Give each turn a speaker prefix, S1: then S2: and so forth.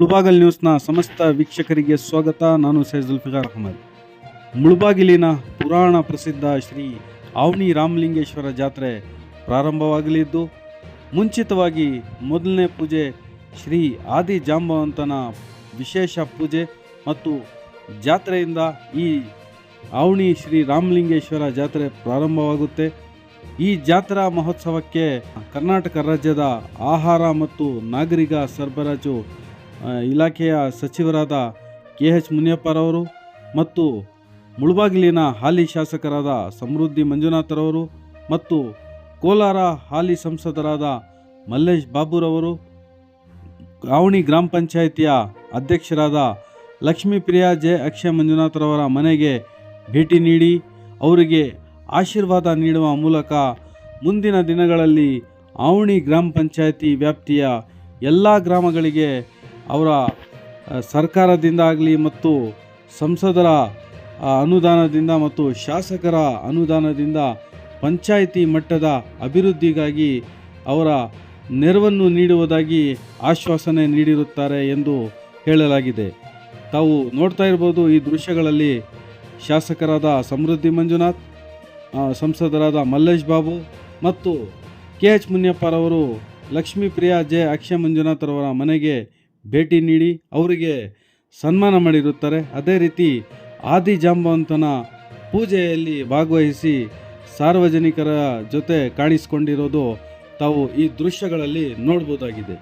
S1: ಮುಳುಬಾಗಲ್ ನ್ಯೂಸ್ನ ಸಮಸ್ತ ವೀಕ್ಷಕರಿಗೆ ಸ್ವಾಗತ. ನಾನು ಸೈಜುಲ್ಫಿಗಾರ್ ಅಹಮದ್. ಮುಳುಬಾಗಿಲಿನ ಪುರಾಣ ಪ್ರಸಿದ್ಧ ಶ್ರೀ ಆವಣಿ ರಾಮಲಿಂಗೇಶ್ವರ ಜಾತ್ರೆ ಪ್ರಾರಂಭವಾಗಲಿದ್ದು, ಮುಂಚಿತವಾಗಿ ಮೊದಲನೇ ಪೂಜೆ ಶ್ರೀ ಆದಿ ಜಾಂಬವಂತನ ವಿಶೇಷ ಪೂಜೆ ಮತ್ತು ಜಾತ್ರೆಯಿಂದ ಈ ಆವಣಿ ಶ್ರೀ ರಾಮಲಿಂಗೇಶ್ವರ ಜಾತ್ರೆ ಪ್ರಾರಂಭವಾಗುತ್ತೆ. ಈ ಜಾತ್ರಾ ಮಹೋತ್ಸವಕ್ಕೆ ಕರ್ನಾಟಕ ರಾಜ್ಯದ ಆಹಾರ ಮತ್ತು ನಾಗರಿಕ ಸರಬರಾಜು ಇಲಾಖೆಯ ಸಚಿವರಾದ ಕೆ ಎಚ್ ಮುನಿಯಪ್ಪರವರು ಮತ್ತು ಮುಳಬಾಗಿಲಿನ ಹಾಲಿ ಶಾಸಕರಾದ ಸಮೃದ್ಧಿ ಮಂಜುನಾಥರವರು ಮತ್ತು ಕೋಲಾರ ಹಾಲಿ ಸಂಸದರಾದ ಮಲ್ಲೇಶ್ ಬಾಬುರವರು ಆವಣಿ ಗ್ರಾಮ ಪಂಚಾಯಿತಿಯ ಅಧ್ಯಕ್ಷರಾದ ಲಕ್ಷ್ಮೀಪ್ರಿಯಾ ಜೆ ಅಕ್ಷಯ ಮಂಜುನಾಥರವರ ಮನೆಗೆ ಭೇಟಿ ನೀಡಿ ಅವರಿಗೆ ಆಶೀರ್ವಾದ ನೀಡುವ ಮೂಲಕ ಮುಂದಿನ ದಿನಗಳಲ್ಲಿ ಆವಣಿ ಗ್ರಾಮ ಪಂಚಾಯಿತಿ ವ್ಯಾಪ್ತಿಯ ಎಲ್ಲ ಗ್ರಾಮಗಳಿಗೆ ಅವರ ಸರ್ಕಾರದಿಂದಾಗಲಿ ಮತ್ತು ಸಂಸದರ ಅನುದಾನದಿಂದ ಮತ್ತು ಶಾಸಕರ ಅನುದಾನದಿಂದ ಪಂಚಾಯಿತಿ ಮಟ್ಟದ ಅಭಿವೃದ್ಧಿಗಾಗಿ ಅವರ ನೆರವನ್ನು ನೀಡುವುದಾಗಿ ಆಶ್ವಾಸನೆ ನೀಡಿರುತ್ತಾರೆ ಎಂದು ಹೇಳಲಾಗಿದೆ. ತಾವು ನೋಡ್ತಾ ಇರ್ಬೋದು ಈ ದೃಶ್ಯಗಳಲ್ಲಿ ಶಾಸಕರಾದ ಸಮೃದ್ಧಿ ಮಂಜುನಾಥ್ ಸಂಸದರಾದ ಮಲ್ಲೇಶ್ ಬಾಬು ಮತ್ತು ಕೆ ಎಚ್ ಮುನಿಯಪ್ಪರವರು ಲಕ್ಷ್ಮೀಪ್ರಿಯಾ ಜೆ ಅಕ್ಷಯ ಮಂಜುನಾಥರವರ ಮನೆಗೆ ಭೇಟಿ ನೀಡಿ ಅವರಿಗೆ ಸನ್ಮಾನ ಮಾಡಿರುತ್ತಾರೆ. ಅದೇ ರೀತಿ ಆದಿ ಜಾಂಬವಂತನ ಪೂಜೆಯಲ್ಲಿ ಭಾಗವಹಿಸಿ ಸಾರ್ವಜನಿಕರ ಜೊತೆ ಕಾಣಿಸಿಕೊಂಡಿರೋದು ತಾವು ಈ ದೃಶ್ಯಗಳಲ್ಲಿ ನೋಡ್ಬೋದಾಗಿದೆ.